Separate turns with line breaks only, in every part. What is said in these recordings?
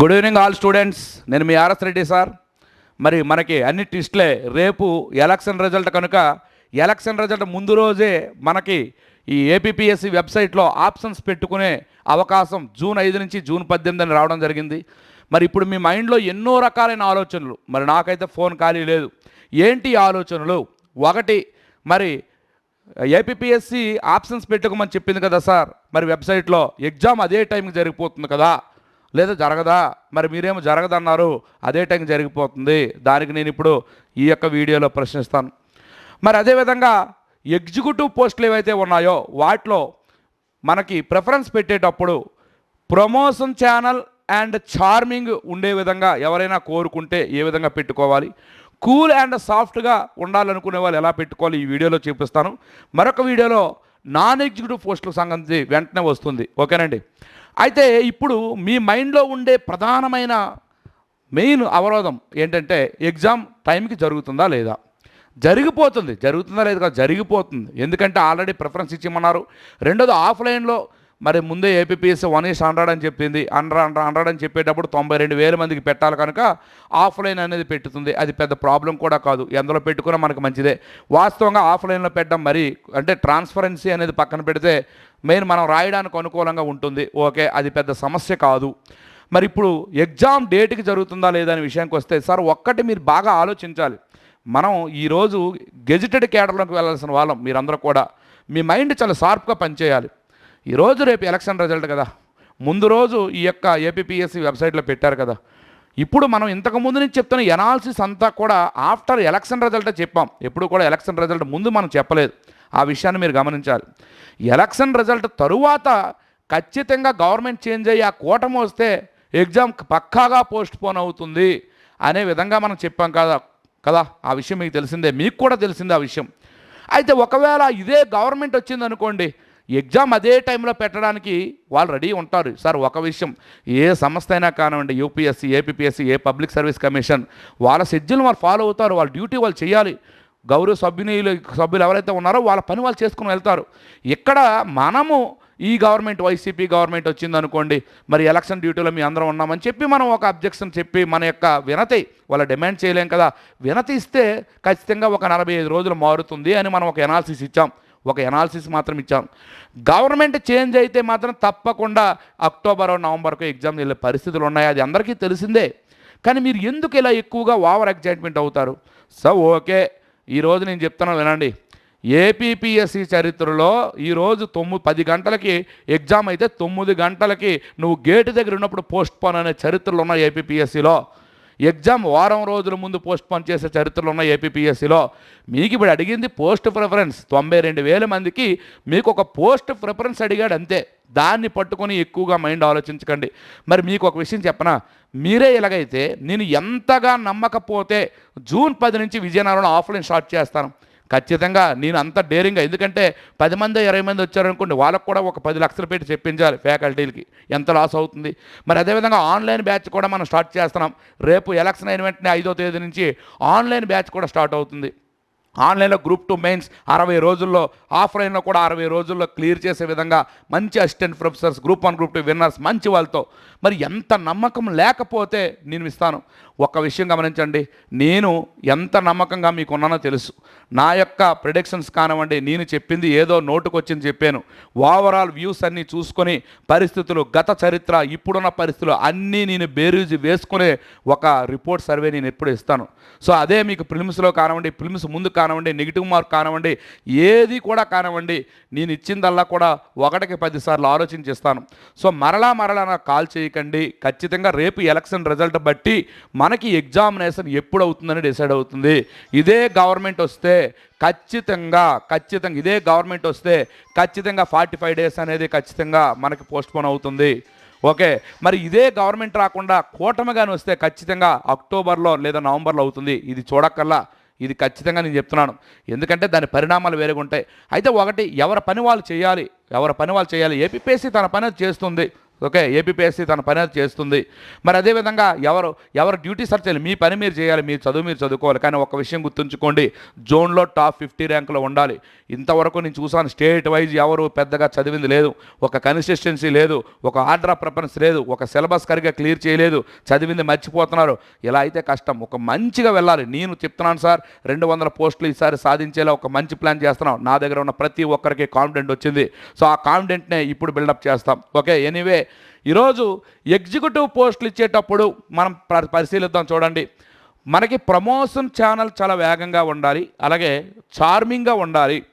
Good evening all students నేను మీ RS Reddy sir. మరి మనకి అన్ని టెస్ట్లే రేపు ఎలక్షన్ రిజల్ట్ కనుక ఎలక్షన్ రిజల్ట్ ముందు రోజే మనకి ఈ ఏపీఎస్సి వెబ్సైట్లో ఆప్షన్స్ పెట్టుకునే అవకాశం జూన్ ఐదు నుంచి జూన్ పద్దెనిమిది అని రావడం జరిగింది. మరి ఇప్పుడు మీ మైండ్లో ఎన్నో రకాలైన ఆలోచనలు. మరి నాకైతే ఫోన్ ఖాళీ లేదు. ఏంటి ఆలోచనలు? ఒకటి మరి ఏపీఎస్సి ఆప్షన్స్ పెట్టుకోమని చెప్పింది కదా సార్. మరి వెబ్సైట్లో ఎగ్జామ్ అదే టైంకి జరిగిపోతుంది కదా. లేదా జరగదా? మరి మీరేమో జరగదన్నారు అదే టైం జరిగిపోతుంది. దానికి నేను ఇప్పుడు ఈ యొక్క వీడియోలో ప్రశ్నిస్తాను. మరి అదేవిధంగా ఎగ్జిక్యూటివ్ పోస్టులు ఏవైతే ఉన్నాయో వాటిలో మనకి ప్రిఫరెన్స్ పెట్టేటప్పుడు ప్రమోషన్ ఛానల్ అండ్ చార్మింగ్ ఉండే విధంగా ఎవరైనా కోరుకుంటే ఏ విధంగా పెట్టుకోవాలి? కూల్ అండ్ సాఫ్ట్గా ఉండాలనుకునే వాళ్ళు ఎలా పెట్టుకోవాలి? ఈ వీడియోలో చూపిస్తాను. మరొక వీడియోలో నాన్ ఎగ్జిక్యూటివ్ పోస్టులకు సంబంధించి వెంటనే వస్తుంది. ఓకేనండి? అయితే ఇప్పుడు మీ మైండ్లో ఉండే ప్రధానమైన మెయిన్ అవరోధం ఏంటంటే ఎగ్జామ్ టైంకి జరుగుతుందా లేదా? జరిగిపోతుంది. జరుగుతుందా లేదా కాదు, జరిగిపోతుంది. ఎందుకంటే ఆల్రెడీ ప్రిఫరెన్స్ ఇచ్చిమన్నారు రెండోది ఆఫ్లైన్లో మరి ముందే ఏపీపీఎస్ వన్ ఈస్ హండ్రెడ్ అని చెప్పింది. హండ్రెడ్ హండ్రెడ్ అని చెప్పేటప్పుడు తొంభై రెండు వేల మందికి పెట్టాలి కనుక ఆఫ్లైన్ అనేది పెట్టుతుంది. అది పెద్ద ప్రాబ్లం కూడా కాదు. ఎందులో పెట్టుకున్నా మనకు మంచిదే. వాస్తవంగా ఆఫ్లైన్లో పెట్టడం మరి అంటే ట్రాన్స్పరెన్సీ అనేది పక్కన పెడితే మెయిన్ మనం రాయడానికి అనుకూలంగా ఉంటుంది. ఓకే అది పెద్ద సమస్య కాదు. మరి ఇప్పుడు ఎగ్జామ్ డేట్కి జరుగుతుందా లేదా అనే విషయానికి వస్తే సార్ ఒక్కటి మీరు బాగా ఆలోచించాలి. మనం ఈరోజు గెజిటెడ్ కేటర్లోకి వెళ్ళాల్సిన వాళ్ళం మీరందరూ కూడా. మీ మైండ్ చాలా షార్ప్గా పనిచేయాలి. ఈరోజు రేపు ఎలక్షన్ రిజల్ట్ కదా. ముందు రోజు ఈ యొక్క ఏపీఎస్సి వెబ్సైట్లో పెట్టారు కదా. ఇప్పుడు మనం ఇంతకు ముందు నుంచి చెప్తున్న ఎనాలిసిస్ అంతా కూడా ఆఫ్టర్ ఎలక్షన్ రిజల్టే చెప్పాం. ఎప్పుడు కూడా ఎలక్షన్ రిజల్ట్ ముందు మనం చెప్పలేదు. ఆ విషయాన్ని మీరు గమనించాలి. ఎలక్షన్ రిజల్ట్ తరువాత ఖచ్చితంగా గవర్నమెంట్ చేంజ్ అయ్యి ఆ కూటమి వస్తే ఎగ్జామ్ పక్కాగా పోస్ట్ పోన్ అవుతుంది అనే విధంగా మనం చెప్పాం కదా కదా? ఆ విషయం మీకు తెలిసిందే మీకు కూడా తెలిసిందే ఆ విషయం. అయితే ఒకవేళ ఇదే గవర్నమెంట్ వచ్చింది అనుకోండి ఎగ్జామ్ అదే టైంలో పెట్టడానికి వాళ్ళు రెడీ ఉంటారు. సార్ ఒక విషయం ఏ సంస్థ అయినా కానివ్వండి యూపీఎస్సీ ఏపీఎస్సీ ఏ పబ్లిక్ సర్వీస్ కమిషన్ వాళ్ళ షెడ్యూల్ వాళ్ళు ఫాలో అవుతారు వాళ్ళ డ్యూటీ వాళ్ళు చేయాలి. గౌరవ సభ్యునీయులు సభ్యులు ఎవరైతే ఉన్నారో వాళ్ళ పని వాళ్ళు చేసుకుని వెళ్తారు. ఇక్కడ మనము ఈ గవర్నమెంట్ వైసీపీ గవర్నమెంట్ వచ్చిందనుకోండి మరి ఎలక్షన్ డ్యూటీలో మీ అందరం ఉన్నామని చెప్పి మనం ఒక అబ్జెక్షన్ చెప్పి మన యొక్క వినతి వాళ్ళ డిమాండ్ చేయలేం కదా. వినతి ఇస్తే ఖచ్చితంగా ఒక నలభై ఐదు రోజులు మారుతుంది అని మనం ఒక ఎనాలిసిస్ ఇచ్చాం. ఒక ఎనాలిసిస్ మాత్రం ఇచ్చాం. గవర్నమెంట్ చేంజ్ అయితే మాత్రం తప్పకుండా అక్టోబర్ నవంబర్కు ఎగ్జామ్ వెళ్ళే పరిస్థితులు ఉన్నాయి. అది అందరికీ తెలిసిందే. కానీ మీరు ఎందుకు ఇలా ఎక్కువగా ఓవర్ ఎగ్జైట్మెంట్ అవుతారు? So okay. ఈరోజు నేను చెప్తున్నాను వినండి. ఏపీపీఎస్సీ చరిత్రలో ఈరోజు తొమ్మిది పది గంటలకి ఎగ్జామ్ అయితే తొమ్మిది గంటలకి నువ్వు గేటు దగ్గర ఉన్నప్పుడు పోస్ట్ పోన్ అనే చరిత్రలు ఉన్నాయి ఏపీపీఎస్సీలో. ఎగ్జామ్ వారం రోజుల ముందు పోస్ట్ పోన్ చేసే చరిత్రలు ఉన్నాయి ఏపీపీఎస్సీలో. మీకు ఇప్పుడు అడిగింది పోస్ట్ ప్రిఫరెన్స్. తొంభై రెండు వేల మందికి మీకు ఒక పోస్ట్ ప్రిఫరెన్స్ అడిగాడు అంతే. దాన్ని పట్టుకొని ఎక్కువగా మైండ్ ఆలోచించకండి. మరి మీకు ఒక విషయం చెప్పనా? మీరే ఇలాగైతే నేను ఎంతగా నమ్మకపోతే జూన్ పది నుంచి విజయనగరంలో ఆఫ్లైన్ స్టార్ట్ చేస్తాను. ఖచ్చితంగా నేను అంత డేరింగ్గా ఎందుకంటే పది మంది ఇరవై మంది వచ్చారనుకోండి వాళ్ళకు కూడా ఒక పది లక్షలు పెట్టి చెప్పించాలి ఫ్యాకల్టీలకి. ఎంత లాస్ అవుతుంది? మరి అదేవిధంగా ఆన్లైన్ బ్యాచ్ కూడా మనం స్టార్ట్ చేస్తున్నాం. రేపు ఎలక్షన్ అయిన వెంటనే ఐదో తేదీ నుంచి ఆన్లైన్ బ్యాచ్ కూడా స్టార్ట్ అవుతుంది. ఆన్లైన్లో గ్రూప్ టూ మెయిన్స్ అరవై రోజుల్లో ఆఫ్లైన్లో కూడా అరవై రోజుల్లో క్లియర్ చేసే విధంగా మంచి assistant professors group one group two winners మంచి వాళ్ళతో. మరి ఎంత నమ్మకం లేకపోతే నేను ఇస్తాను. ఒక్క విషయం గమనించండి. నేను ఎంత నమ్మకంగా మీకు ఉన్నానో తెలుసు. నా యొక్క ప్రిడిక్షన్స్ కానివ్వండి నేను చెప్పింది ఏదో నోటుకొచ్చింది చెప్పాను. ఓవరాల్ వ్యూస్ అన్నీ చూసుకొని పరిస్థితులు గత చరిత్ర ఇప్పుడున్న పరిస్థితులు అన్నీ నేను బేరీజు వేసుకునే ఒక రిపోర్ట్ సర్వే నేను ఎప్పుడు ఇస్తాను. సో అదే మీకు ఫిల్మ్స్లో కానివ్వండి ఫిల్మ్స్ ముందు కానివ్వండి నెగిటివ్ మార్క్ కానివ్వండి ఏది కూడా కానివ్వండి నేను ఇచ్చిందల్లా కూడా ఒకటికి పదిసార్లు ఆలోచించిస్తాను. సో మరలా మరలా నాకు కాల్ చేయకండి. ఖచ్చితంగా రేపు ఎలక్షన్ రిజల్ట్ బట్టి మనకి ఎగ్జామినేషన్ ఎప్పుడు అవుతుందని డిసైడ్ అవుతుంది. ఇదే గవర్నమెంట్ వస్తే ఖచ్చితంగా ఖచ్చితంగా ఇదే గవర్నమెంట్ వస్తే ఖచ్చితంగా ఫార్టీ ఫైవ్ డేస్ అనేది ఖచ్చితంగా మనకి పోస్ట్పోన్ అవుతుంది. ఓకే? మరి ఇదే గవర్నమెంట్ రాకుండా కూటమిగాని వస్తే ఖచ్చితంగా అక్టోబర్లో లేదా నవంబర్లో అవుతుంది. ఇది చూడక్కల్లా ఇది ఖచ్చితంగా నేను చెప్తున్నాను. ఎందుకంటే దాని పరిణామాలు వేరేగా ఉంటాయి. అయితే ఒకటి ఎవరి పని వాళ్ళు చేయాలి ఎవరి పని వాళ్ళు చేయాలి. ఏపీపీఎస్సీ తన పని చేస్తుంది. ఓకే ఏపీపీఎస్సీ తన పని అది చేస్తుంది. మరి అదేవిధంగా ఎవరు ఎవరు డ్యూటీ సర్చ్ చేయాలి మీ పని మీరు చేయాలి మీ చదువు మీరు చదువుకోవాలి. కానీ ఒక విషయం గుర్తుంచుకోండి జోన్లో టాప్ ఫిఫ్టీ ర్యాంకులో ఉండాలి. ఇంతవరకు నేను చూసాను స్టేట్ వైజ్ ఎవరు పెద్దగా చదివింది లేదు. ఒక కన్సిస్టెన్సీ లేదు ఒక ఆర్డర్ ఆఫ్ ప్రిఫరెన్స్ లేదు ఒక సిలబస్ కరిగా క్లియర్ చేయలేదు చదివింది మర్చిపోతున్నారు. ఇలా అయితే కష్టం. ఒక మంచిగా వెళ్ళాలి. నేను చెప్తున్నాను సార్ రెండు వందల పోస్టులు ఈసారి సాధించేలా ఒక మంచి ప్లాన్ చేస్తున్నాం. నా దగ్గర ఉన్న ప్రతి ఒక్కరికి కాన్ఫిడెంట్ వచ్చింది. సో ఆ కాన్ఫిడెంట్నే ఇప్పుడు బిల్డప్ చేస్తాం. ఓకే ఎనీవే ఈరోజు ఎగ్జిక్యూటివ్ పోస్టులు ఇచ్చేటప్పుడు మనం పరిశీలిద్దాం చూడండి. మనకి ప్రమోషన్ ఛానల్ చాలా వేగంగా ఉండాలి అలాగే చార్మింగ్గా ఉండాలి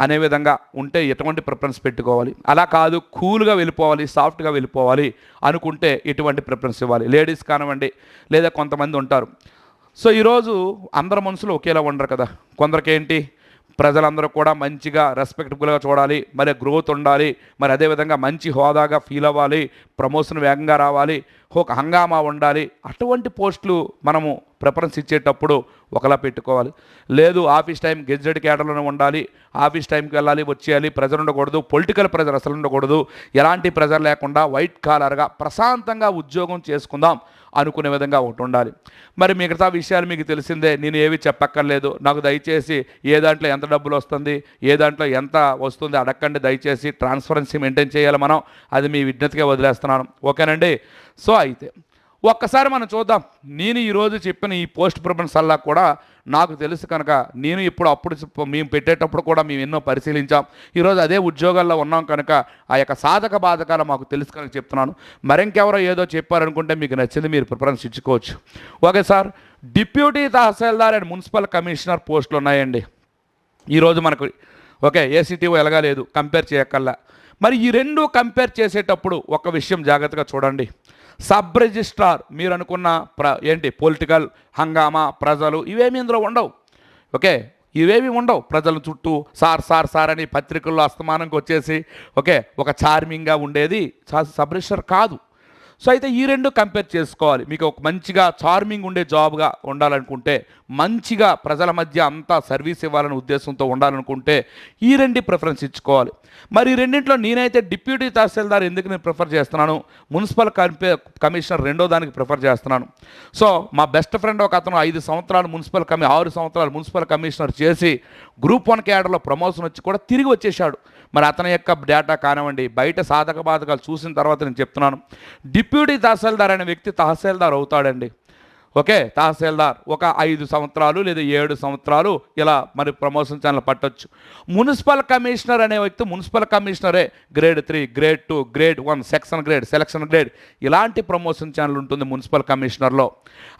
అనే విధంగా ఉంటే ఎటువంటి ప్రిఫరెన్స్ పెట్టుకోవాలి. అలా కాదు కూల్గా వెళ్ళిపోవాలి సాఫ్ట్గా వెళ్ళిపోవాలి అనుకుంటే ఎటువంటి ప్రిఫరెన్స్ ఇవ్వాలి. లేడీస్ కానివ్వండి లేదా కొంతమంది ఉంటారు. సో ఈరోజు అందరి మనుషులు ఒకేలా ఉండరు కదా. కొందరికి ఏంటి ప్రజలందరూ కూడా మంచిగా రెస్పెక్టబుల్గా చూడాలి మరి గ్రోత్ ఉండాలి మరి అదేవిధంగా మంచి హోదాగా ఫీల్ అవ్వాలి ప్రమోషన్ వేగంగా రావాలి. ఒక హంగామా ఉండాలి. అటువంటి పోస్టులు మనము ప్రిఫరెన్స్ ఇచ్చేటప్పుడు ఒకలా పెట్టుకోవాలి. లేదు ఆఫీస్ టైం గెజెడ్ కేటర్లోనే ఉండాలి. ఆఫీస్ టైంకి వెళ్ళాలి వచ్చేయాలి ప్రెజర్ ఉండకూడదు పొలిటికల్ ప్రెజర్ అసలు ఉండకూడదు. ఎలాంటి ప్రెజర్ లేకుండా వైట్ కాలర్గా ప్రశాంతంగా ఉద్యోగం చేసుకుందాం అనుకునే విధంగా ఒకటి ఉండాలి. మరి మిగతా విషయాలు మీకు తెలిసిందే నేను ఏవి చెప్పక్కర్లేదు. నాకు దయచేసి ఏ దాంట్లో ఎంత డబ్బులు వస్తుంది ఏ దాంట్లో ఎంత వస్తుంది అడగండి. దయచేసి ట్రాన్స్పరెన్సీ మెయింటైన్ చేయాలి మనం. అది మీ విజ్ఞతగా వదిలేస్తున్నాను. ఓకేనండి? సో అయితే ఒక్కసారి మనం చూద్దాం. నేను ఈరోజు చెప్పిన ఈ పోస్ట్ ప్రిఫరెన్స్ అలా కూడా నాకు తెలుసు కనుక నేను ఇప్పుడు అప్పుడు మేము పెట్టేటప్పుడు కూడా మేము ఎన్నో పరిశీలించాం. ఈరోజు అదే ఉద్యోగాల్లో ఉన్నాం కనుక ఆ యొక్క సాధక బాధకాలు మాకు తెలుసు కనుక చెప్తున్నాను. మరింకెవరో ఏదో చెప్పారనుకుంటే మీకు నచ్చింది మీరు ప్రిఫరెన్స్ ఇచ్చుకోవచ్చు. Okay sir deputy tahsildar and municipal commissioner పోస్టులు ఉన్నాయండి. ఈరోజు మనకు ఓకే ఏసీటీఓ ఎలాగలేదు కంపేర్ చేయక్కల్లా మరి ఈ రెండు కంపేర్ చేసేటప్పుడు ఒక విషయం జాగ్రత్తగా చూడండి. సబ్ రిజిస్ట్రార్ మీరు అనుకున్న ప్ర ఏంటి పొలిటికల్ హంగామా ప్రజలు ఇవేమి ఇందులో ఉండవు. ఓకే? ఇవేమి ఉండవు. ప్రజల చుట్టూ సార్ సార్ సార్ అని పత్రికల్లో అస్తమానంకి వచ్చేసి ఓకే? ఒక చార్మింగ్గా ఉండేది. సబ్ రిజిస్ట్రార్ కాదు. సో అయితే ఈ రెండు కంపేర్ చేసుకోవాలి. మీకు ఒక మంచిగా చార్మింగ్ ఉండే జాబ్గా ఉండాలనుకుంటే మంచిగా ప్రజల మధ్య అంతా సర్వీస్ ఇవ్వాలనే ఉద్దేశంతో ఉండాలనుకుంటే ఈ రెండు ప్రిఫరెన్స్ ఇచ్చుకోవాలి. మరి ఈ రెండింటిలో నేనైతే డిప్యూటీ తహసీల్దార్ ఎందుకు నేను ప్రిఫర్ చేస్తున్నాను? మున్సిపల్ కంపే కమిషనర్ రెండో దానికి ప్రిఫర్ చేస్తున్నాను. సో మా బెస్ట్ ఫ్రెండ్ ఒక అతను ఐదు సంవత్సరాలు మున్సిపల్ కమి ఆరు సంవత్సరాలు మున్సిపల్ కమిషనర్ చేసి గ్రూప్ వన్ క్యాడర్లో ప్రమోషన్ వచ్చి కూడా తిరిగి వచ్చేసాడు మరి అతని యొక్క డేటా కానివ్వండి బయట సాధక బాధకాలు చూసిన తర్వాత నేను చెప్తున్నాను. డిప్యూటీ తహసీల్దార్ అనే వ్యక్తి తహసీల్దార్ అవుతాడండి. ఓకే తహసీల్దార్ ఒక ఐదు సంవత్సరాలు లేదా ఏడు సంవత్సరాలు ఇలా మరి ప్రమోషన్ ఛానల్ పట్టొచ్చు. మున్సిపల్ కమిషనర్ అనే వ్యక్తి municipal కమిషనరే grade three grade two grade one section grade selection grade ఇలాంటి ప్రమోషన్ ఛానల్ ఉంటుంది మున్సిపల్ కమిషనర్లో.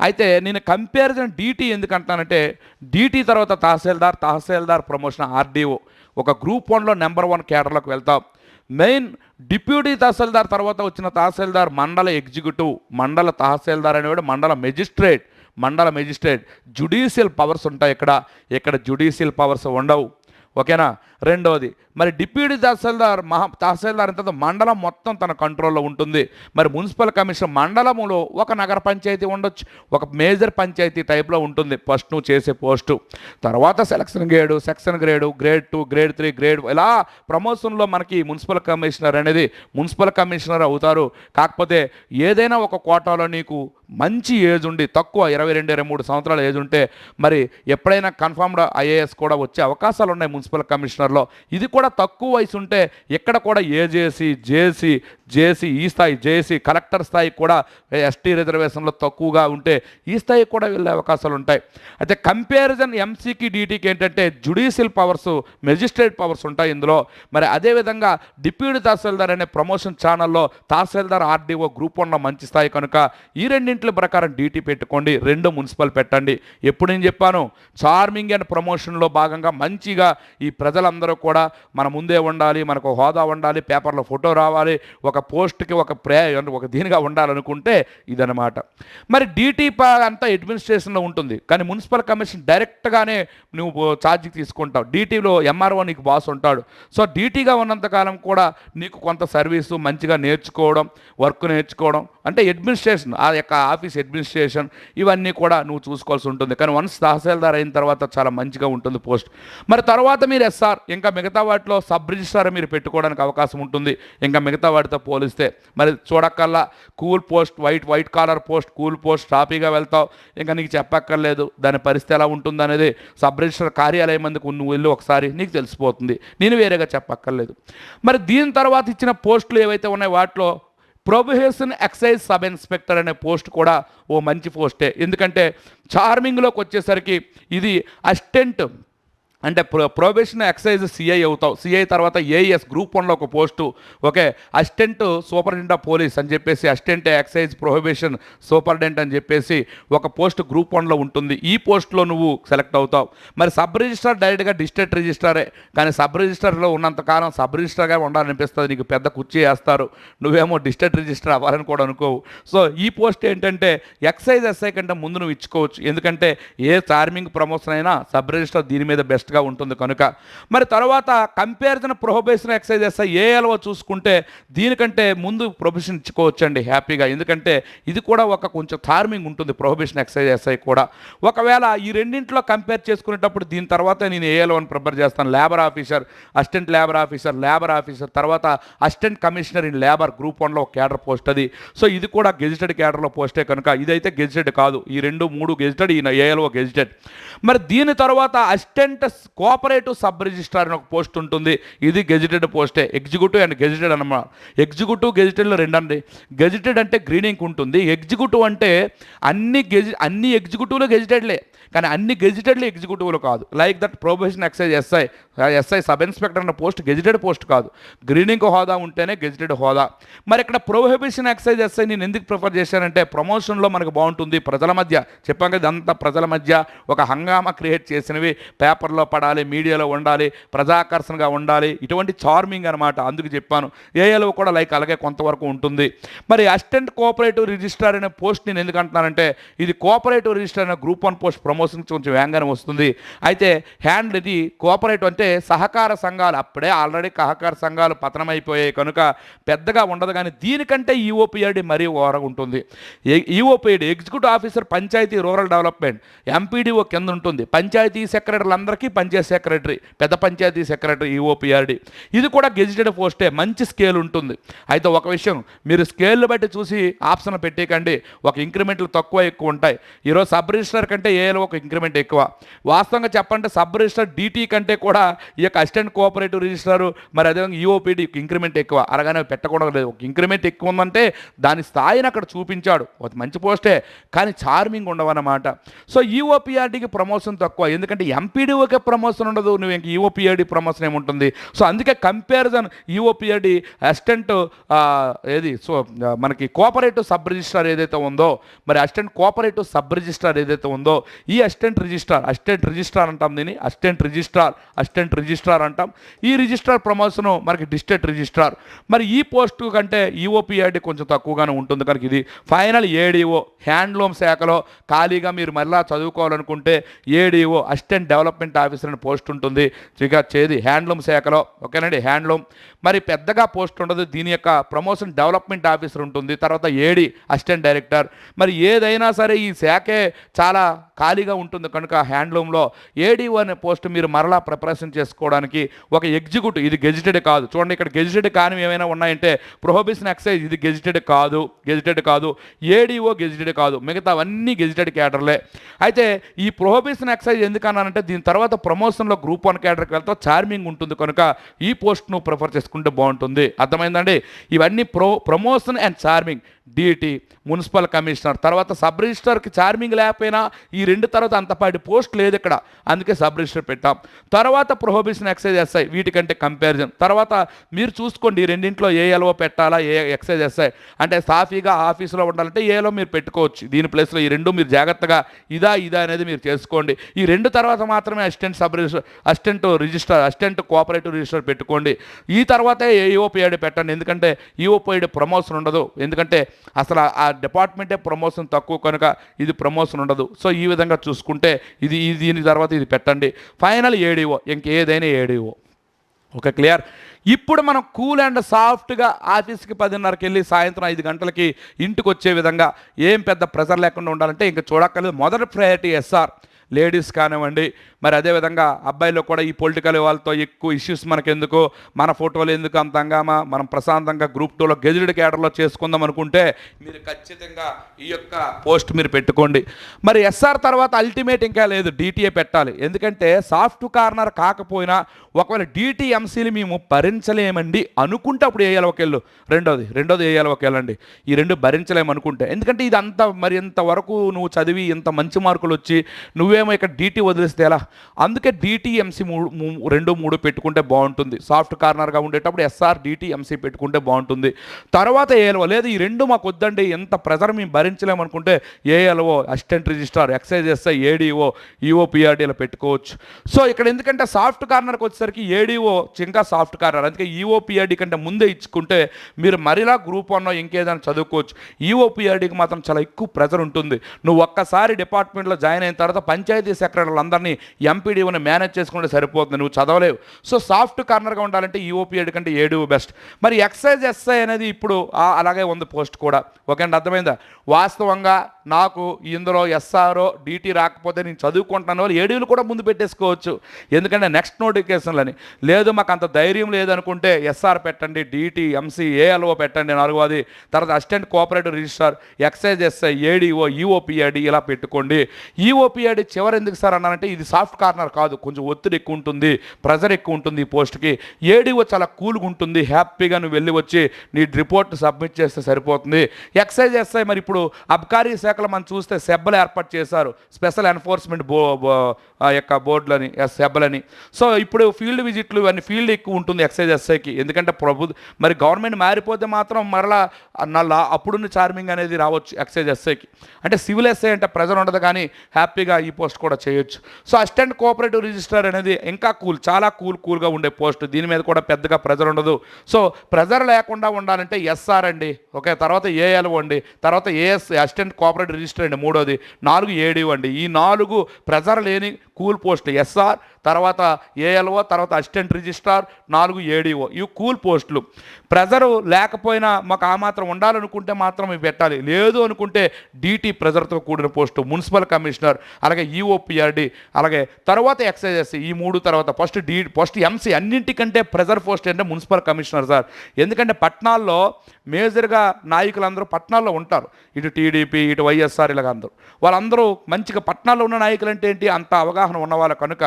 అయితే నేను కంపారిజన్ డీటీ ఎందుకంటానంటే డీటీ తర్వాత తహసీల్దార్ తహసీల్దార్ ప్రమోషన్ ఆర్డీఓ. ఒక గ్రూప్ వన్లో నెంబర్ వన్ కేటర్లోకి వెళ్తాం. మెయిన్ డిప్యూటీ తహసీల్దార్ తర్వాత వచ్చిన తహసీల్దార్ మండల ఎగ్జిక్యూటివ్ మండల తహసీల్దార్ అనేవాడు మండల మెజిస్ట్రేట్ మండల మెజిస్ట్రేట్. జుడిషియల్ పవర్స్ ఉంటాయి ఇక్కడ. ఇక్కడ జుడిషియల్ పవర్స్ ఉండవు. ఓకేనా? రెండవది మరి డిప్యూటీ తహసీల్దార్ మహా తహసీల్దార్ అంత మండలం మొత్తం తన కంట్రోల్లో ఉంటుంది. మరి మున్సిపల్ కమిషన్ మండలములో ఒక నగర పంచాయతీ ఉండొచ్చు ఒక మేజర్ పంచాయతీ టైప్లో ఉంటుంది. ఫస్ట్ నువ్వు చేసే పోస్టు. తర్వాత selection grade section grade grade two grade three grade ఇలా ప్రమోషన్లో మనకి మున్సిపల్ కమిషనర్ అనేది మున్సిపల్ కమిషనర్ అవుతారు. కాకపోతే ఏదైనా ఒక కోటాలో నీకు మంచి ఏజ్ ఉండి తక్కువ ఇరవై రెండు ఇరవై మూడు సంవత్సరాల ఏజ్ ఉంటే మరి ఎప్పుడైనా కన్ఫర్మ్డ్ ఐఏఎస్ కూడా వచ్చే అవకాశాలు ఉన్నాయి మున్సిపల్ కమిషనర్ కమిషనర్లో ఇది కూడా తక్కువ వయసు ఉంటే ఇక్కడ కూడా ఏజేసి జేసి జేసి ఈ స్థాయి జేసి కలెక్టర్ స్థాయి కూడా ఎస్టీ రిజర్వేషన్లో తక్కువగా ఉంటే ఈ స్థాయికి కూడా వెళ్ళే అవకాశాలు ఉంటాయి. అయితే కంపారిజన్ ఎంసీకి డీటీకి ఏంటంటే జుడిషియల్ పవర్స్ మెజిస్ట్రేట్ పవర్స్ ఉంటాయి ఇందులో. మరి అదేవిధంగా డిప్యూటీ తహసీల్దార్ అనే ప్రమోషన్ ఛానల్లో తహసీల్దార్ ఆర్డీఓ గ్రూప్ ఉన్న మంచి స్థాయి కనుక ఈ రెండింటి ప్రకారం డీటీ పెట్టుకోండి రెండు మున్సిపల్ పెట్టండి. ఎప్పుడు నేను చెప్పాను చార్మింగ్ అండ్ ప్రమోషన్లో భాగంగా మంచిగా ఈ ప్రజల అందరూ కూడా మన ముందే ఉండాలి మనకు హోదా ఉండాలి పేపర్లో ఫోటో రావాలి ఒక పోస్ట్కి ఒక ప్రే ఒక దీనిగా ఉండాలనుకుంటే ఇదనమాట మరి డీటీ అంతా అడ్మినిస్ట్రేషన్లో ఉంటుంది. కానీ మున్సిపల్ కమిషన్ డైరెక్ట్గానే నువ్వు ఛార్జ్ తీసుకుంటావు. డీటీలో ఎంఆర్ఓ నీకు బాస్ ఉంటాడు. సో డీటీగా ఉన్నంతకాలం కూడా నీకు కొంత సర్వీసు మంచిగా నేర్చుకోవడం వర్క్ నేర్చుకోవడం అంటే అడ్మినిస్ట్రేషన్ ఆ యొక్క ఆఫీస్ అడ్మినిస్ట్రేషన్ ఇవన్నీ కూడా నువ్వు చూసుకోవాల్సి ఉంటుంది. కానీ వన్స్ తహసీల్దార్ అయిన తర్వాత చాలా మంచిగా ఉంటుంది పోస్ట్. మరి తర్వాత మీరు ఎస్ఆర్ ఇంకా మిగతా వాటిలో సబ్ రిజిస్ట్రార్ మీరు పెట్టుకోవడానికి అవకాశం ఉంటుంది. ఇంకా మిగతా వాటితో పోలిస్తే మరి చూడక్కల్లా cool post white white collar post cool post టాపీగా వెళ్తావు. ఇంకా నీకు చెప్పక్కర్లేదు దాని పరిస్థితి ఎలా ఉంటుంది అనేది సబ్ రిజిస్ట్రార్ కార్యాలయం అందుకు నువ్వు వెళ్ళి ఒకసారి నీకు తెలిసిపోతుంది. నేను వేరేగా చెప్పక్కర్లేదు. మరి దీని తర్వాత ఇచ్చిన పోస్టులు ఏవైతే ఉన్నాయో వాటిలో ప్రొబేషన్ ఎక్సైజ్ సబ్ ఇన్స్పెక్టర్ అనే పోస్ట్ కూడా ఓ మంచి పోస్టే. ఎందుకంటే చార్మింగ్లోకి వచ్చేసరికి ఇది అసిస్టెంట్ అంటే ప్రో ప్రొబేషన్ ఎక్సైజ్ సిఐ అవుతావు. సిఐ తర్వాత ఏఎస్ గ్రూప్ వన్లో ఒక post okay assistant superintendent of police అని చెప్పేసి అసిస్టెంట్ ఎక్సైజ్ ప్రొహిబిషన్ సూపరింటెండెంట్ అని చెప్పేసి ఒక పోస్ట్ గ్రూప్ వన్లో ఉంటుంది. ఈ పోస్ట్లో నువ్వు సెలెక్ట్ అవుతావు. మరి సబ్ రిజిస్టర్ డైరెక్ట్గా డిస్ట్రిక్ట్ రిజిస్టరే కానీ సబ్ రిజిస్టర్లో ఉన్నంతకాలం సబ్ రిజిస్టర్గా ఉండాలనిపిస్తుంది. నీకు పెద్ద కుర్చీ వేస్తారు. నువ్వేమో డిస్ట్రిక్ట్ రిజిస్టర్ అవ్వాలని కూడా అనుకోవు. సో ఈ పోస్ట్ ఏంటంటే ఎక్సైజ్ ఎస్ఐ కంటే ముందు నువ్వు ఇచ్చుకోవచ్చు. ఎందుకంటే ఏ చార్మింగ్ ప్రమోషన్ అయినా సబ్ రిజిస్టర్ దీని మీద బెస్ట్ బెస్ట్గా ఉంటుంది కనుక. మరి తర్వాత కంపారిజన్ ప్రొహబేషన్ ఎక్సర్సైజెస్ ఏ అలవో చూసుకుంటే దీనికంటే ముందు ప్రొఫెషన్ ఇచ్చుకోవచ్చండి హ్యాపీగా. ఎందుకంటే ఇది కూడా ఒక కొంచెం థార్మింగ్ ఉంటుంది ప్రొహబేషన్ ఎక్సర్సైజెస్ కూడా. ఒకవేళ ఈ రెండింటిలో కంపేర్ చేసుకునేటప్పుడు దీని తర్వాత నేను ఏఎల్ఓ అలవని ప్రిపేర్ చేస్తాను? Labour officer assistant labour officer labour officer తర్వాత assistant commissioner in labour group వన్లో ఒక క్యాడర్ పోస్ట్ అది. సో ఇది కూడా గెజిటెడ్ క్యాడర్లో పోస్టే కనుక. ఇదైతే గెజిటెడ్ కాదు. ఈ రెండు మూడు గెజిటెడ్ ఈయన ఏఎల్ఓ గెజిటెడ్ మరి దీని తర్వాత అసిస్టెంట్ కోఆపరేటివ్ సబ్ రిజిస్ట్రార్ అని ఒక పోస్ట్ ఉంటుంది. ఇది గెజిటెడ్ పోస్టే. ఎగ్జిక్యూటివ్ అండ్ గెజిటెడ్ అనమాట ఎగ్జిక్యూటివ్ గెజిటెడ్లో రెండండి. గెజిటెడ్ అంటే గ్రీనింగ్ ఉంటుంది. ఎగ్జిక్యూటివ్ అంటే అన్ని గెజి అన్ని ఎగ్జిక్యూటివ్లు గెజిటెడ్లే. కానీ అన్ని గెజిటెడ్లు ఎగ్జిక్యూటివ్లు కాదు. Like that probation excise SI SI sub inspector అన్న పోస్ట్ గెజిటెడ్ పోస్ట్ కాదు. గ్రీనింగ్ హోదా ఉంటేనే గెజిటెడ్ హోదా. మరి ఇక్కడ ప్రొహిబిషన్ ఎక్సైజ్ ఎస్ఐ నేను ఎందుకు ప్రిఫర్ చేశానంటే ప్రమోషన్లో మనకు బాగుంటుంది ప్రజల మధ్య. చెప్పాం కదా ఇదంతా ప్రజల మధ్య ఒక హంగామా క్రియేట్ చేసినవి. పేపర్లో పడాలి మీడియాలో ఉండాలి ప్రజాకర్షణగా ఉండాలి ఇటువంటి చార్మింగ్ అనమాట అందుకు చెప్పాను. ఏఏలో కూడా లైక్ అలాగే కొంతవరకు ఉంటుంది. మరి అసిస్టెంట్ కోఆపరేటివ్ రిజిస్ట్రార్ అనే పోస్ట్ నేను ఎందుకు అంటున్నానంటే ఇది కోఆపరేటివ్ రిజిస్టర్ అనే గ్రూప్ వన్ పోస్ట్ ప్రమోషన్ కొంచెం వేగంగానే వస్తుంది. అయితే హ్యాండ్ ఇది కోఆపరేటివ్ అంటే సహకార సంఘాలు అప్పుడే ఆల్రెడీ సహకార సంఘాలు పతనమైపోయాయి కనుక పెద్దగా ఉండదు కానీ దీనికంటే ఈఓపిఐడి మరీ ఓర ఉంటుంది. EOPID executive officer panchayati rural development MPDO కింద ఉంటుంది. పంచాయతీ సెక్రటరీలందరికీ పంచాయతీ సెక్రటరీ పెద్ద పంచాయతీ సెక్రటరీ ఈఓపిఆర్డి ఇది కూడా గెజిటెడ్ పోస్టే మంచి స్కేల్ ఉంటుంది. అయితే ఒక విషయం మీరు స్కేల్ బట్టి చూసి ఆప్షన్ పెట్టేకండి ఒక ఇంక్రిమెంట్లు తక్కువ ఎక్కువ ఉంటాయి. ఈరోజు సబ్ రిజిస్టర్ కంటే ఏలో ఒక ఇంక్రిమెంట్ ఎక్కువ. వాస్తవంగా చెప్పంటే సబ్ రిజిస్టర్ డీటీ కంటే కూడా ఈ యొక్క అసిస్టెంట్ కోఆపరేటివ్ రిజిస్టర్ మరి అదేవిధంగా ఈఓపీడీ ఇంక్రిమెంట్ ఎక్కువ. అరగానే పెట్టకూడదు లేదు. ఒక ఇంక్రిమెంట్ ఎక్కువ ఉందంటే దాని స్థాయిని అక్కడ చూపించాడు. ఒక మంచి పోస్టే కానీ చార్మింగ్ ఉండవన్నమాట. సో ఈఓపిఆర్డీకి ప్రమోషన్ తక్కువ. ఎందుకంటే ఎంపీడీఓకే ప్రమోషన్ ఉండదు నువ్వు ఇంక ఈఓపిఆర్డీ ప్రమోషన్ ఏముంటుంది? సో అందుకే కంపారిజన్ ఈఓపిఆర్డీ అసిస్టెంట్ ఏది? సో మనకి కోఆపరేటివ్ సబ్ రిజిస్ట్రార్ ఏదైతే ఉందో మరి అసిస్టెంట్ కోఆపరేటివ్ సబ్ రిజిస్ట్రార్ ఏదైతే ఉందో ఈ అసిస్టెంట్ రిజిస్ట్రార్ అసిస్టెంట్ రిజిస్ట్రార్ అంటాం దీన్ని అసిస్టెంట్ రిజిస్ట్రార్ అసిస్టెంట్ రిజిస్ట్రార్ అంటాం. ఈ రిజిస్ట్రార్ ప్రమోషన్ మనకి డిస్ట్రిక్ట్ రిజిస్ట్రార్ మరి ఈ పోస్టు కంటే ఈఓపిఆర్డి కొంచెం తక్కువగానే ఉంటుంది. కనుక ఇది ఫైనల్ ఏడిఓ హ్యాండ్లూమ్ శాఖలో ఖాళీగా మీరు మళ్ళా చదువుకోవాలనుకుంటే ఏడిఓ అసిస్టెంట్ డెవలప్మెంట్ ఆఫీసర్ అని పోస్ట్ ఉంటుంది. ఇంకా చేది హ్యాండ్లూమ్ శాఖలో. ఓకేనండి? హ్యాండ్లూమ్. మరి పెద్దగా పోస్ట్ ఉండదు. దీని యొక్క ప్రమోషన్ డెవలప్మెంట్ ఆఫీసర్ ఉంటుంది. తర్వాత ఏడి అసిస్టెంట్ డైరెక్టర్. మరి ఏదైనా సరే ఈ శాఖే చాలా ఖాళీగా ఉంటుంది కనుక హ్యాండ్లూమ్లో. ఏడీఓ అనే పోస్ట్ మీరు మరలా ప్రిపరేషన్ చేసుకోవడానికి ఒక ఎగ్జిక్యూటివ్ ఇది గెజిటెడ్ కాదు. చూడండి ఇక్కడ గెజిటెడ్ కానివి ఏమైనా ఉన్నాయంటే ప్రొహబిషన్ ఎక్సైజ్ ఇది గెజిటెడ్ కాదు గెజిటెడ్ కాదు. ఏడీఓ గెజిటెడ్ కాదు. మిగతావన్నీ గెజిటెడ్ క్యాడర్లే. అయితే ఈ ప్రొహబిషన్ ఎక్సైజ్ ఎందుకన్నానంటే దీని తర్వాత ప్రమోషన్లో గ్రూప్ వన్ క్యాడర్కి వెళ్తే చార్మింగ్ ఉంటుంది కనుక ఈ పోస్ట్ను ప్రిఫర్ చేసుకుంటే బాగుంటుంది. అర్థమైందండి? ఇవన్నీ pro promotion and charming. DET municipal commissioner. తర్వాత సబ్ రిజిస్టర్కి చార్మింగ్ లేకపోయినా ఈ రెండు తర్వాత అంతపాటి పోస్ట్ లేదు ఇక్కడ. అందుకే సబ్ రిజిస్టర్ పెట్టాం. తర్వాత ప్రొహబిషన్ ఎక్సైజ్ ఎస్ఐ వీటికంటే కంపారిజన్. తర్వాత మీరు చూసుకోండి ఈ రెండింట్లో ఏ ఎలవో పెట్టాలా ఏ ఎక్సైజ్ ఎస్ఐ. అంటే సాఫీగా ఆఫీసులో ఉండాలంటే ఏలో మీరు పెట్టుకోవచ్చు. దీని ప్లేస్లో ఈ రెండు మీరు జాగ్రత్తగా ఇదా ఇదా అనేది మీరు చేసుకోండి. ఈ రెండు తర్వాత మాత్రమే assistant sub register assistant register assistant cooperative register పెట్టుకోండి. ఈ తర్వాతే ఈఓపిఐడి పెట్టండి. ఎందుకంటే ఈఓపిఐడి ప్రమోషన్ ఉండదు. ఎందుకంటే అసలు ఆ డిపార్ట్మెంటే ప్రమోషన్ తక్కువ కనుక ఇది ప్రమోషన్ ఉండదు. సో ఈ విధంగా చూసుకుంటే ఇది దీని తర్వాత ఇది పెట్టండి. ఫైనల్ ఏడీఓ ఇంకేదైనా ఏడీఓ ఓకే క్లియర్ ఇప్పుడు మనం కూల్ అండ్ సాఫ్ట్గా ఆఫీస్కి పదిన్నరకి వెళ్ళి సాయంత్రం ఐదు గంటలకి ఇంటికి వచ్చే విధంగా ఏం పెద్ద ప్రెషర్ లేకుండా ఉండాలంటే ఇంకా చూడక్కర్లేదు. మొదటి ప్రయారిటీ ఎస్ఆర్ లేడీస్ కానివ్వండి మరి అదేవిధంగా అబ్బాయిలో కూడా ఈ పొలిటికల్ వాళ్ళతో ఎక్కువ ఇష్యూస్ మనకెందుకు? మన ఫోటోలు ఎందుకు అంత హంగామా? మనం ప్రశాంతంగా గ్రూప్ టూలో గెజిటెడ్ క్యాడర్లో చేసుకుందాం అనుకుంటే మీరు ఖచ్చితంగా ఈ యొక్క పోస్ట్ మీరు పెట్టుకోండి. మరి ఎస్ఆర్ తర్వాత అల్టిమేట్ ఇంకా లేదు డిటిఏ పెట్టాలి. ఎందుకంటే సాఫ్ట్ కార్నర్ కాకపోయినా ఒకవేళ డిటిఎంసీని మేము భరించలేమండి అనుకుంటే అప్పుడు వేయాలి ఒకేళ్ళు. రెండోది రెండోది వేయాలి ఒకేళ్ళండి. ఈ రెండు భరించలేము అనుకుంటే ఎందుకంటే ఇది అంత మరి ఇంతవరకు నువ్వు చదివి ఇంత మంచి మార్కులు వచ్చి నువ్వే నువ్వేమో ఇక్కడ డీటీ వదిలేస్తే ఎలా? అందుకే డీటీఎంసీ మూడు రెండు మూడు పెట్టుకుంటే బాగుంటుంది. సాఫ్ట్ కార్నర్గా ఉండేటప్పుడు ఎస్ఆర్ డీటీఎంసీ పెట్టుకుంటే బాగుంటుంది. తర్వాత ఏఎల్ఓ లేదు ఈ రెండు మాకు వద్దండి. ఎంత ప్రెజర్ మేము భరించలేమనుకుంటే ALO assistant registrar excise SI ADO ఈఓపిఆర్డీలో పెట్టుకోవచ్చు. సో ఇక్కడ ఎందుకంటే సాఫ్ట్ కార్నర్కి వచ్చేసరికి ఏడిఓ ఇంకా సాఫ్ట్ కార్నర్ అందుకే ఈఓపిఆర్డీ కంటే ముందే ఇచ్చుకుంటే మీరు మరిలా గ్రూప్ వన్ ఇంకేదైనా చదువుకోవచ్చు. ఈఓపిఆర్డీకి మాత్రం చాలా ఎక్కువ ప్రెజర్ ఉంటుంది. నువ్వు ఒక్కసారి డిపార్ట్మెంట్లో జాయిన్ అయిన తర్వాత పని పంచాయతీ సెక్రటరీలు అందరినీ ఎంపీడీఓని మేనేజ్ చేసుకుంటే సరిపోతుంది నువ్వు చదవలేవు. సో సాఫ్ట్ కార్నర్గా ఉండాలంటే ఈఓపిఆర్డీ కంటే ఏడు బెస్ట్. మరి ఎక్సైజ్ ఎస్ఐ అనేది ఇప్పుడు అలాగే ఉంది పోస్ట్ కూడా. ఓకే అండి అర్థమైందా? వాస్తవంగా నాకు ఇందులో ఎస్ఆర్ఓ డిటి రాకపోతే నేను చదువుకుంటున్నాను వాళ్ళు ఏడీలు కూడా ముందు పెట్టేసుకోవచ్చు. ఎందుకంటే నెక్స్ట్ నోటిఫికేషన్లని. లేదు మాకు అంత ధైర్యం లేదనుకుంటే ఎస్ఆర్ పెట్టండి డీటీ ఎంసీ ఏఎల్ఓ పెట్టండి నాలుగోది తర్వాత assistant cooperative registrar excise SI ADO EOPID ఇలా పెట్టుకోండి. ఈఓపిఐడి చివరి ఎందుకు సార్ అన్నానంటే ఇది సాఫ్ట్ కార్నర్ కాదు కొంచెం ఒత్తిడి ఎక్కువ ఉంటుంది ప్రెజర్ ఎక్కువ ఉంటుంది ఈ పోస్ట్కి. ఏడీఓ చాలా కూల్గా ఉంటుంది హ్యాపీగా నువ్వు వెళ్ళి వచ్చి నీ రిపోర్ట్ సబ్మిట్ చేస్తే సరిపోతుంది. ఎక్సైజ్ ఎస్ఐ మరి ఇప్పుడు అబ్కారీ శాఖలో మనం చూస్తే సెబ్బలు ఏర్పాటు చేశారు స్పెషల్ ఎన్ఫోర్స్మెంట్ బో యొక్క బోర్డులని సెబ్బలని. సో ఇప్పుడు ఫీల్డ్ విజిట్లు ఇవన్నీ ఫీల్డ్ ఎక్కువ ఉంటుంది ఎక్సైజ్ ఎస్ఐకి. ఎందుకంటే ప్రభు మరి గవర్నమెంట్ మారిపోతే మాత్రం మరలా నల్ల అప్పుడున్న చార్మింగ్ అనేది రావచ్చు ఎక్సైజ్ ఎస్ఐకి. అంటే సివిల్ ఎస్ఐ అంటే ప్రెజర్ ఉండదు కానీ హ్యాపీగా ఈ పోస్ట్ కూడా చేయొచ్చు. సో అసిస్టెంట్ కోఆపరేటివ్ రిజిస్టర్ అనేది ఇంకా కూల్ చాలా కూల్ కూల్గా ఉండే పోస్ట్. దీని మీద కూడా పెద్దగా ప్రెజర్ ఉండదు. సో ప్రెజర్ లేకుండా ఉండాలంటే ఎస్ఆర్ అండి ఓకే? తర్వాత ఏఎల్ఓ అండి తర్వాత ఏఎస్ అసిస్టెంట్ కోఆపరేటివ్ రిజిస్టర్ అండి మూడోది. నాలుగు ఏడిఓ అండి. ఈ నాలుగు ప్రెజర్ లేని కూల్ పోస్ట్ ఎస్ఆర్ తర్వాత ఏఎల్ఓ తర్వాత అసిస్టెంట్ రిజిస్ట్రార్ నాలుగు ఏడిఓ ఇవి కూల్ పోస్టులు. ప్రెజరు లేకపోయినా మాకు ఆ మాత్రం ఉండాలనుకుంటే మాత్రం ఇవి పెట్టాలి. లేదు అనుకుంటే డిటి ప్రెజర్తో కూడిన పోస్టు మున్సిపల్ కమిషనర్ అలాగే ఈఓపిఆర్డి అలాగే తర్వాత ఎక్సైజెస్. ఈ మూడు తర్వాత ఫస్ట్ డి ఫస్ట్ ఎంసీ అన్నింటికంటే ప్రెజర్ పోస్ట్ అంటే మున్సిపల్ కమిషనర్ సార్. ఎందుకంటే పట్టణాల్లో మేజర్గా నాయకులందరూ పట్టణాల్లో ఉంటారు. ఇటు టీడీపీ ఇటు వైఎస్ఆర్ ఇలాగ అందరూ. వాళ్ళందరూ మంచిగా పట్టణాల్లో ఉన్న నాయకులు అంటే ఏంటి? అంత అవగాహన ఉన్నవాళ్ళ కనుక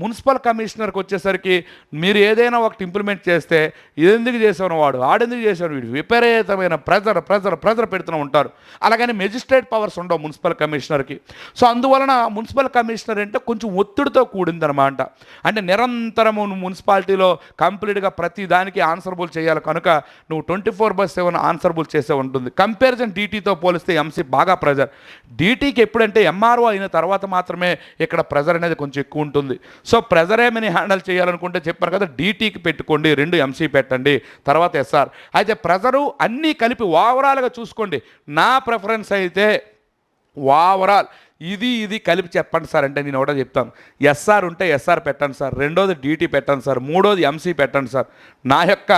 మున్సిపల్ కమిషనర్కి వచ్చేసరికి మీరు ఏదైనా ఒకటి ఇంప్లిమెంట్ చేస్తే ఎందుకు చేసాను వాడు? ఆడెందుకు చేశాను వీడు? విపరీతమైన ప్రెజర్ ప్రెజర్ ప్రెజర్ పెడుతూ ఉంటారు. అలాగని మెజిస్ట్రేట్ పవర్స్ ఉండవు మున్సిపల్ కమిషనర్కి. సో అందువలన మున్సిపల్ కమిషనర్ అంటే కొంచెం ఒత్తిడితో కూడిందనమాట అంటే నిరంతరము మున్సిపాలిటీలో కంప్లీట్గా ప్రతి దానికి ఆన్సరబుల్ చేయాలి కనుక నువ్వు twenty four by seven answerable చేసే ఉంటుంది. కంపారిజన్ డీటీతో పోలిస్తే ఎంసీ బాగా ప్రెజర్. డీటీకి ఎప్పుడంటే ఎంఆర్ఓ అయిన తర్వాత మాత్రమే ఇక్కడ ప్రెజర్ అనేది కొంచెం ఎక్కువ ఉంటుంది. సో ప్రెజర్ ఏమని హ్యాండిల్ చేయాలనుకుంటే చెప్పారు కదా డీటీకి పెట్టుకోండి రెండు ఎంసీ పెట్టండి తర్వాత ఎస్ఆర్ అయితే ప్రెజరు అన్నీ కలిపి ఓవరాల్గా చూసుకోండి. నా ప్రిఫరెన్స్ అయితే ఓవరాల్. ఇది ఇది కలిపి చెప్పండి సార్. అంటే నేను ఒకటే చెప్తాను ఎస్ఆర్ ఉంటే ఎస్ఆర్ పెట్టండి సార్. రెండోది డీటీ పెట్టండి సార్. మూడోది ఎంసీ పెట్టండి సార్. నా యొక్క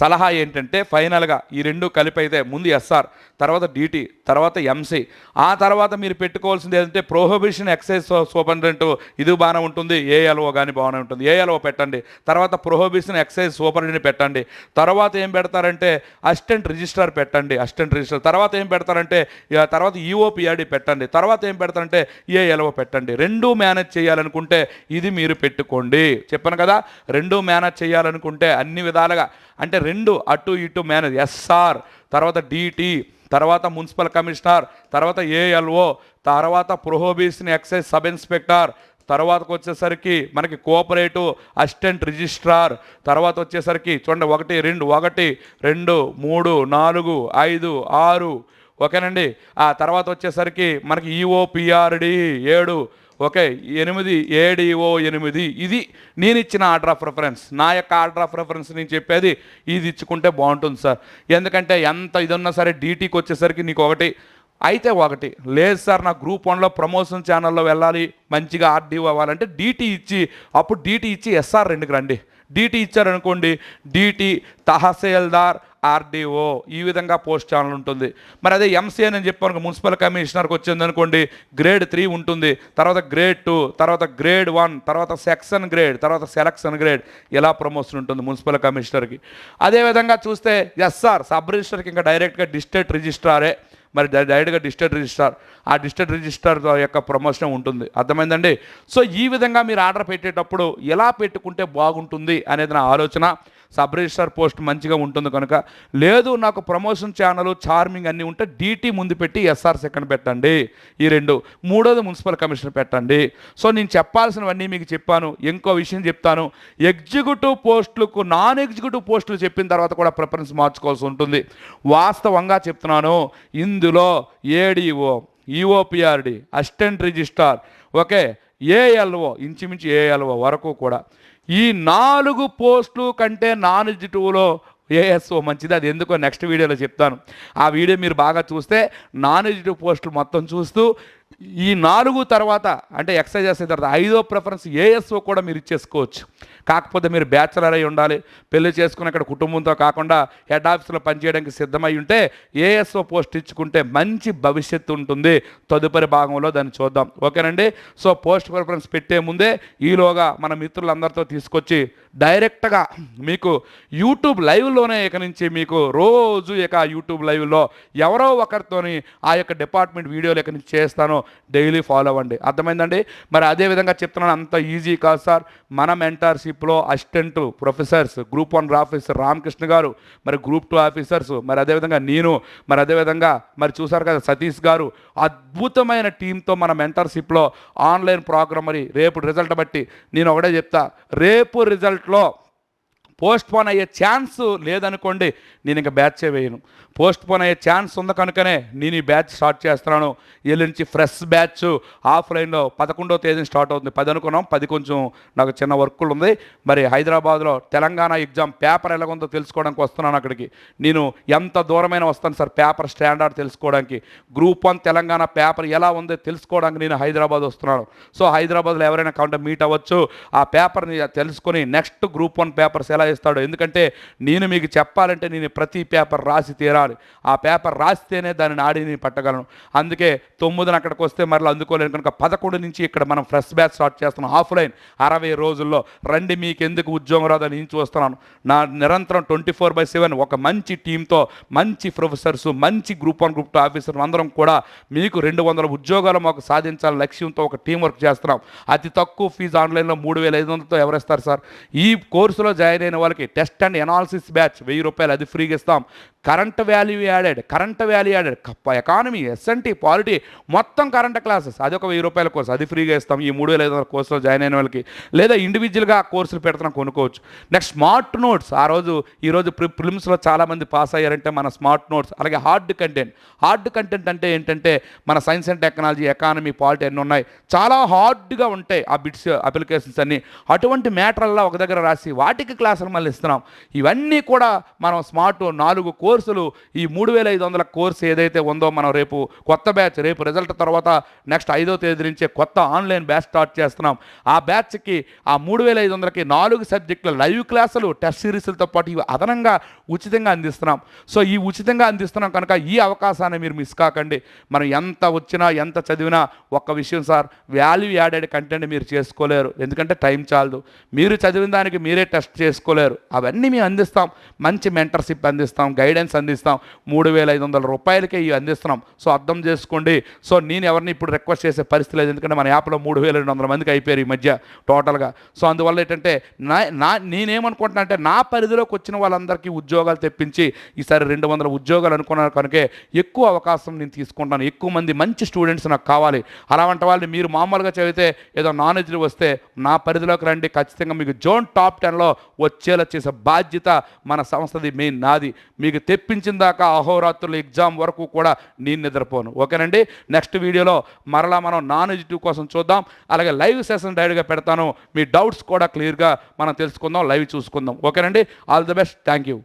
సలహా ఏంటంటే ఫైనల్గా ఈ రెండు కలిపి అయితే ముందు ఎస్ఆర్ తర్వాత డీటీ తర్వాత ఎంసీ. ఆ తర్వాత మీరు పెట్టుకోవాల్సింది ఏంటంటే ప్రోహిబిషన్ ఎక్సైజ్ సూపరింటెండెంట్ ఇది బాగానే ఉంటుంది ఏఎల్ఓ కానీ బాగానే ఉంటుంది. ఏఎల్ఓ పెట్టండి. తర్వాత ప్రోహిబిషన్ ఎక్సైజ్ సూపరింటెండెంట్ పెట్టండి. తర్వాత ఏం పెడతారంటే అసిస్టెంట్ రిజిస్ట్రార్ పెట్టండి. Assistant registrar. తర్వాత ఏం పెడతారంటే తర్వాత ఈఓపిఆర్డి పెట్టండి. తర్వాత ఏం పెడతారంటే ఏఎల్ఓ పెట్టండి. రెండు మేనేజ్ చేయాలనుకుంటే ఇది మీరు పెట్టుకోండి. చెప్పాను కదా రెండు మేనేజ్ చేయాలనుకుంటే అన్ని విధాలుగా అంటే రెండు అటు ఇటు మేనేజ్ ఎస్ఆర్ తర్వాత డిటి తర్వాత మున్సిపల్ కమిషనర్ తర్వాత ఏఎల్ఓ తర్వాత ప్రొహోబిషన్ ఎక్సైజ్ సబ్ ఇన్స్పెక్టర్ తర్వాతకు వచ్చేసరికి మనకి కోఆపరేటివ్ అసిస్టెంట్ రిజిస్ట్రార్ తర్వాత వచ్చేసరికి చూడండి ఒకటి రెండు ఒకటి రెండు మూడు నాలుగు ఐదు ఆరు ఓకేనండి? ఆ తర్వాత వచ్చేసరికి మనకి ఈఓపిఆర్డి ఏడు. ఓకే ఎనిమిది ఏడిఓ ఎనిమిది. ఇది నేను ఇచ్చిన ఆర్డర్ ఆఫ్ రిఫరెన్స్. నా యొక్క ఆర్డర్ ఆఫ్ రిఫరెన్స్ నేను చెప్పేది ఇది ఇచ్చుకుంటే బాగుంటుంది సార్. ఎందుకంటే ఎంత ఇది ఉన్నా సరే డీటీకి వచ్చేసరికి నీకు ఒకటి అయితే ఒకటి. లేదు సార్ నా గ్రూప్ వన్లో ప్రమోషన్ ఛానల్లో వెళ్ళాలి మంచిగా ఆర్డీఓ అవ్వాలంటే డీటీ ఇచ్చి అప్పుడు డీటీ ఇచ్చి ఎస్ఆర్ రెండుకి రండి. డీటీ ఇచ్చారనుకోండి డీటీ తహసీల్దార్ ఆర్డీఓ ఈ విధంగా పోస్ట్ ఛానల్ ఉంటుంది. మరి అదే ఎంసీ అని చెప్పాను మున్సిపల్ కమిషనర్కి వచ్చింది అనుకోండి గ్రేడ్ త్రీ ఉంటుంది. తర్వాత గ్రేడ్ టూ తర్వాత గ్రేడ్ వన్ తర్వాత సెక్షన్ గ్రేడ్ తర్వాత సెలక్షన్ గ్రేడ్ ఇలా ప్రమోషన్ ఉంటుంది మున్సిపల్ కమిషనర్కి. అదేవిధంగా చూస్తే ఎస్ఆర్ సబ్ రిజిస్టర్కి ఇంకా డైరెక్ట్గా డిస్ట్రిక్ట్ రిజిస్ట్రారే. మరి డైరెక్ట్గా డిస్ట్రిక్ట్ రిజిస్టార్ ఆ డిస్ట్రిక్ట్ రిజిస్టార్ యొక్క ప్రమోషన్ ఉంటుంది. అర్థమైందండి? సో ఈ విధంగా మీరు ఆర్డర్ పెట్టేటప్పుడు ఎలా పెట్టుకుంటే బాగుంటుంది అనేది నా ఆలోచన. సబ్ రిజిస్టార్ పోస్ట్ మంచిగా ఉంటుంది కనుక. లేదు నాకు ప్రమోషన్ ఛానల్ చార్మింగ్ అన్నీ ఉంటే డీటీ ముందు పెట్టి ఎస్ఆర్ సెకండ్ పెట్టండి. ఈ రెండు. మూడోది మున్సిపల్ కమిషనర్ పెట్టండి. సో నేను చెప్పాల్సినవన్నీ మీకు చెప్పాను. ఇంకో విషయం చెప్తాను. ఎగ్జిక్యూటివ్ పోస్టులకు నాన్ ఎగ్జిక్యూటివ్ పోస్టులు చెప్పిన తర్వాత కూడా ప్రిఫరెన్స్ మార్చుకోవాల్సి ఉంటుంది. వాస్తవంగా చెప్తున్నాను. ఇన్ ఇందులో ADO EOPRD assistant registrar okay ALO ఇంచుమించు ఏఎల్ఓ వరకు కూడా. ఈ నాలుగు పోస్టులు కంటే నాన్ ఎగ్జిక్యూటివ్లో ఏఎస్ఓ మంచిది. అది ఎందుకో నెక్స్ట్ వీడియోలో చెప్తాను. ఆ వీడియో మీరు బాగా చూస్తే నాన్ ఎగ్జిక్యూటివ్ పోస్టులు మొత్తం చూస్తూ ఈ నాలుగు తర్వాత అంటే ఎక్సైజ్ చేసిన తర్వాత ఐదో ప్రిఫరెన్స్ ఏఎస్ఓ కూడా మీరు ఇచ్చేసుకోవచ్చు. కాకపోతే మీరు బ్యాచిలర్ అయి ఉండాలి. పెళ్ళి చేసుకుని అక్కడ కుటుంబంతో కాకుండా హెడ్ ఆఫీస్లో పనిచేయడానికి సిద్ధమై ఉంటే ఏఎస్ఓ పోస్ట్ ఇచ్చుకుంటే మంచి భవిష్యత్తు ఉంటుంది. తదుపరి భాగంలో దాన్ని చూద్దాం. ఓకేనండి? సో పోస్ట్ ప్రిఫరెన్స్ పెట్టే ముందే ఈలోగా మన మిత్రులందరితో తీసుకొచ్చి డైరెక్ట్గా మీకు యూట్యూబ్ లైవ్లోనే ఇక నుంచి మీకు రోజు ఇక యూట్యూబ్ లైవ్లో ఎవరో ఒకరితోని ఆ యొక్క డిపార్ట్మెంట్ వీడియోలు ఇక నుంచి చేస్తాను. డైలీ ఫాలో అవ్వండి అర్థమైందండి? మరి అదే విధంగా చెప్తున్నాను అంత ఈజీ కాదు సార్. మన మెంటర్షిప్లో assistant professors group one officer Ramakrishna garu మరి గ్రూప్ టూ ఆఫీసర్స్ మరి అదేవిధంగా నేను మరి అదేవిధంగా మరి చూసారు కదా సతీష్ గారు అద్భుతమైన టీంతో మన మెంటర్షిప్లో ఆన్లైన్ ప్రోగ్రామ్ మరి రేపు రిజల్ట్ బట్టి నేను ఒకటే చెప్తా. రేపు రిజల్ట్లో పోస్ట్ పోన్ అయ్యే ఛాన్స్ లేదనుకోండి నేను ఇంకా బ్యాచ్ వేయను. పోస్ట్ పోన్ అయ్యే ఛాన్స్ ఉంది కనుకనే నేను ఈ బ్యాచ్ స్టార్ట్ చేస్తున్నాను. ఎల్లు నుంచి ఫ్రెష్ బ్యాచ్ ఆఫ్లైన్లో పదకొండో తేదీని స్టార్ట్ అవుతుంది. పది అనుకున్నాం పది కొంచెం నాకు చిన్న వర్కులు ఉంది. మరి హైదరాబాద్లో తెలంగాణ ఎగ్జామ్ పేపర్ ఎలాగుందో తెలుసుకోవడానికి వస్తున్నాను అక్కడికి. నేను ఎంత దూరమైన వస్తాను సార్ పేపర్ స్టాండర్డ్ తెలుసుకోవడానికి. గ్రూప్ వన్ తెలంగాణ పేపర్ ఎలా ఉందో తెలుసుకోవడానికి నేను హైదరాబాద్ వస్తున్నాను. సో హైదరాబాద్లో ఎవరైనా కౌంటర్ మీట్ అవ్వచ్చు. ఆ పేపర్ని తెలుసుకొని నెక్స్ట్ గ్రూప్ వన్ పేపర్స్ ఎలా ఇస్తాడో. ఎందుకంటే నేను మీకు చెప్పాలంటే నేను ప్రతి పేపర్ రాసి తీరా తీరాలి ఆ పేపర్ రాస్తేనే దాని నాడిని నేను పట్టగలను. అందుకే తొమ్మిదిన అక్కడికి వస్తే మరలా అందుకోలేను. కనుక పదకొండు నుంచి ఇక్కడ మనం ఫ్రెష్ బ్యాచ్ స్టార్ట్ చేస్తున్నాం. ఆఫ్లైన్ అరవై రోజుల్లో రండి మీకు ఎందుకు ఉద్యోగం రాదని నేను చూస్తున్నాను. నా నిరంతరం ట్వంటీ ఫోర్ బై సెవెన్ ఒక మంచి టీంతో మంచి ప్రొఫెసర్స్ మంచి group one group two officer అందరం కూడా మీకు రెండు వందల ఉద్యోగాలు మాకు సాధించాలని లక్ష్యంతో ఒక టీం వర్క్ చేస్తున్నాం. అతి తక్కువ ఫీజు ఆన్లైన్లో మూడు వేల ఐదు వందలతో ఎవరిస్తారు సార్? ఈ కోర్సులో జాయిన్ అయిన వాళ్ళకి టెస్ట్ అండ్ ఎనాలిసిస్ బ్యాచ్ వెయ్యి రూపాయలు అది ఫ్రీగా ఇస్తాం. Current value added current value added. Economy S and T polity మొత్తం కరెంట్ క్లాసెస్. అది ఒక వెయ్యి రూపాయల కోర్సు. అది ఫ్రీగా ఇస్తాం. ఈ మూడు వేల ఐదు వందల కోర్సులో జాయిన్ అయిన వాళ్ళకి. లేదా ఇండివిజువల్గా ఆ కోర్సులు పెడుతున్నాం కొనుక్కోవచ్చు. Next smart notes. ఆ రోజు ఈరోజు ప్రి ప్రిలిమ్స్లో చాలామంది పాస్ అయ్యారంటే మన స్మార్ట్ నోట్స్. అలాగే హార్డ్ కంటెంట్. హార్డ్ కంటెంట్ అంటే ఏంటంటే మన science and technology economy polity అన్నీ ఉన్నాయి. చాలా హార్డ్గా ఉంటాయి ఆ బిట్స్ అప్లికేషన్స్ అన్నీ. అటువంటి మ్యాటర్లా ఒక దగ్గర రాసి వాటికి క్లాసులు మళ్ళీ ఇస్తున్నాం. ఇవన్నీ కూడా మనం స్మార్ట్ నాలుగు కోర్సులు. ఈ మూడు వేల ఐదు వందల కోర్సు ఏదైతే ఉందో మనం రేపు కొత్త బ్యాచ్ రేపు రిజల్ట్ తర్వాత నెక్స్ట్ ఐదో తేదీ నుంచే కొత్త ఆన్లైన్ బ్యాచ్ స్టార్ట్ చేస్తున్నాం. ఆ బ్యాచ్కి ఆ మూడు వేల ఐదు వందలకి నాలుగు సబ్జెక్టులు లైవ్ క్లాసులు టెస్ట్ సిరీస్లతో పాటు ఇవి అదనంగా ఉచితంగా అందిస్తున్నాం. సో ఈ ఉచితంగా అందిస్తున్నాం కనుక ఈ అవకాశాన్ని మీరు మిస్ కాకండి. మనం ఎంత వచ్చినా ఎంత చదివినా ఒక్క విషయం సార్ వాల్యూ యాడెడ్ కంటెంట్ మీరు చేసుకోలేరు. ఎందుకంటే టైం చాలదు. మీరు చదివిన దానికి మీరే టెస్ట్ చేసుకోలేరు. అవన్నీ మేము అందిస్తాం. మంచి మెంటర్షిప్ అందిస్తాం. గైడెన్స్ అందిస్తాం. మూడు వేల ఐదు వందల రూపాయలకే ఇవి అందిస్తున్నాం. సో అర్థం చేసుకోండి. సో నేను ఎవరిని ఇప్పుడు రిక్వెస్ట్ చేసే పరిస్థితి లేదు. ఎందుకంటే మన యాప్లో మూడు వేల రెండు వందల మందికి అయిపోయారు ఈ మధ్య టోటల్గా. సో అందువల్ల ఏంటంటే నా నా నేనేమనుకుంటున్నా అంటే నా పరిధిలోకి వచ్చిన వాళ్ళందరికీ ఉద్యోగాలు తెప్పించి ఈసారి రెండు వందల ఉద్యోగాలు అనుకున్నాను కనుకే ఎక్కువ అవకాశం నేను తీసుకుంటాను. ఎక్కువ మంది మంచి స్టూడెంట్స్ నాకు కావాలి. అలాంటి వాళ్ళని మీరు మామూలుగా చదివితే ఏదో నాలెడ్జ్లు వస్తే నా పరిధిలోకి రండి. ఖచ్చితంగా మీకు జోన్ టాప్ టెన్లో వచ్చేలా చేసే బాధ్యత మన సంస్థది మెయిన్ నాది. మీకు తెప్పించిన దాకా అహోరాత్రులు ఎగ్జామ్ వరకు కూడా నేను నిద్రపోను. ఓకేనండి? నెక్స్ట్ వీడియోలో మరలా మనం నాన్ ఎజిటివ్ కోసం చూద్దాం. అలాగే లైవ్ సెషన్ డైరెక్ట్గా పెడతాను. మీ డౌట్స్ కూడా క్లియర్గా మనం తెలుసుకుందాం లైవ్ చూసుకుందాం. ఓకేనండి? All the best. Thank you.